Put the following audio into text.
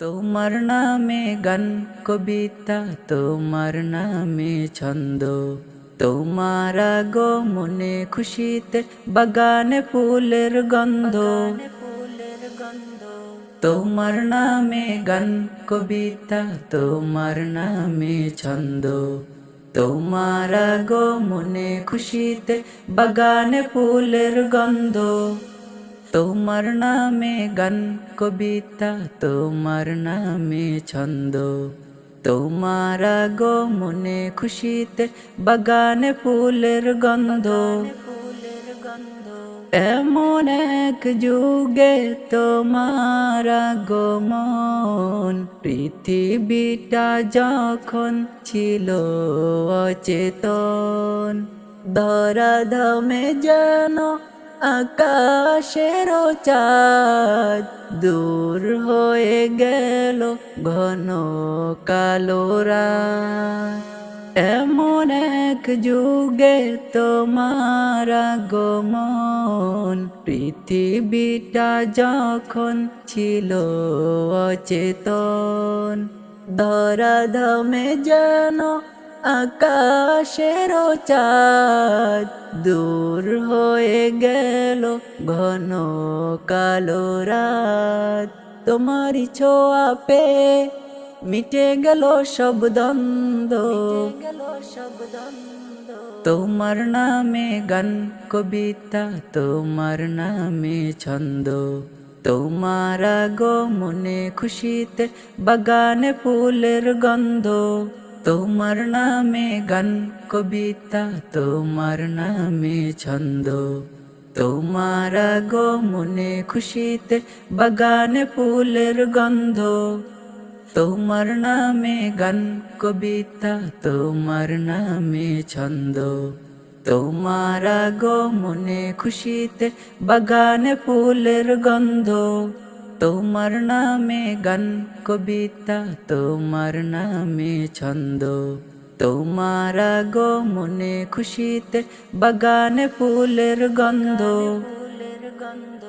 তোমার নামে গান, কবিতা, তোমার নামে ছন্দ। তোমার মনে খুশিতে বাগানে ফুলের গন্ধ। তোমার নামে গান, কবিতা, তোমার নামে ছন্দ। তোমার মনে খুশিতে বাগানে ফুলের গন্ধ। তোমার নামে গান, কবিতা, তোমার নামে ছন্দ। তোমার গো মনে খুশিতে বাগানে ফুলের গন্ধ। এমন এক যুগে তোমার গমন পৃথিবীটা যখন ছিল অচেতন। ধরা ধমে যেন আকাশের চাঁদ দূর হয়ে গেল ঘন কালো রাত। এমন এক যুগে তোমার গমন পৃথিবীটা যখন ছিল অচেতন ধরা ধমে যেন আকাশের চাঁদ দূর হয়ে গেল ঘন কালো রাত। তোমারই ছোঁয়া পে মিটে গেল সব দ্বন্দ্ব। তোমার নামে গান, কবিতা, তোমার নামে ছন্দ। তোমার গো মনে খুশিতে বাগানে ফুলের গন্ধ। তোমার নামে গান, কবিতা, তোমার নামে ছন্দ। তোমার গো মনে খুশিতে বাগানে ফুলের গন্ধ। তোমার নামে গান, কবিতা, তোমার নামে ছন্দ। তোমার গো মনে খুশিতে বাগানে ফুলের গন্ধ। তোমার নামে গান, কবিতা, তোমার নামে ছন্দ। তোমার গো মনে খুশিতে বাগানে ফুলের গন্ধ ফুলের গন্ধ।